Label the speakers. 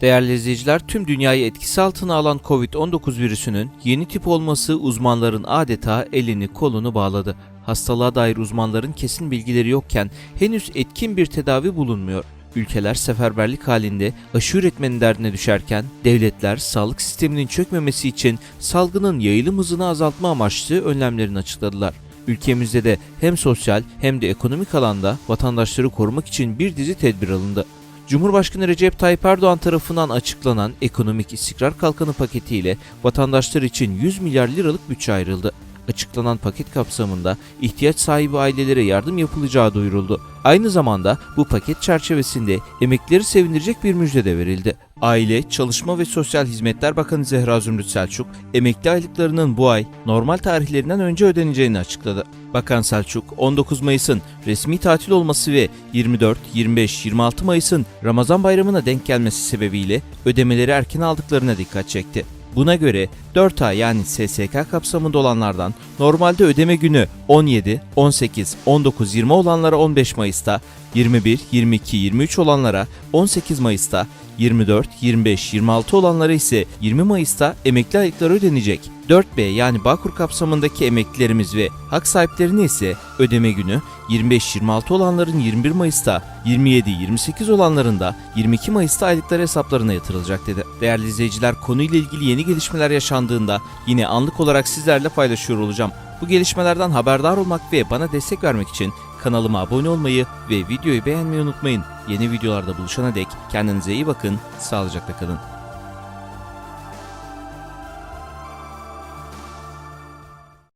Speaker 1: Değerli izleyiciler, tüm dünyayı etkisi altına alan Covid-19 virüsünün yeni tip olması uzmanların adeta elini kolunu bağladı. Hastalığa dair uzmanların kesin bilgileri yokken henüz etkin bir tedavi bulunmuyor. Ülkeler seferberlik halinde aşı üretmenin derdine düşerken devletler sağlık sisteminin çökmemesi için salgının yayılım hızını azaltma amaçlı önlemlerini açıkladılar. Ülkemizde de hem sosyal hem de ekonomik alanda vatandaşları korumak için bir dizi tedbir alındı. Cumhurbaşkanı Recep Tayyip Erdoğan tarafından açıklanan ekonomik istikrar kalkanı paketiyle vatandaşlar için 100 milyar liralık bütçe ayrıldı. Açıklanan paket kapsamında ihtiyaç sahibi ailelere yardım yapılacağı duyuruldu. Aynı zamanda bu paket çerçevesinde emeklileri sevindirecek bir müjde de verildi. Aile, Çalışma ve Sosyal Hizmetler Bakanı Zehra Zümrüt Selçuk, emekli aylıklarının bu ay normal tarihlerinden önce ödeneceğini açıkladı. Bakan Selçuk, 19 Mayıs'ın resmi tatil olması ve 24, 25, 26 Mayıs'ın Ramazan bayramına denk gelmesi sebebiyle ödemeleri erken aldıklarına dikkat çekti. Buna göre 4 ay yani SSK kapsamında olanlardan normalde ödeme günü 17, 18, 19, 20 olanlara 15 Mayıs'ta, 21, 22, 23 olanlara 18 Mayıs'ta, 24, 25, 26 olanlara ise 20 Mayıs'ta emekli aylıkları ödenecek. 4B yani Bağkur kapsamındaki emeklilerimiz ve hak sahiplerine ise ödeme günü 25-26 olanların 21 Mayıs'ta, 27-28 olanların da 22 Mayıs'ta aylıkları hesaplarına yatırılacak dedi. Değerli izleyiciler konuyla ilgili yeni gelişmeler yaşandığında yine anlık olarak sizlerle paylaşıyor olacağım. Bu gelişmelerden haberdar olmak ve bana destek vermek için kanalıma abone olmayı ve videoyu beğenmeyi unutmayın. Yeni videolarda buluşana dek kendinize iyi bakın, sağlıcakla kalın.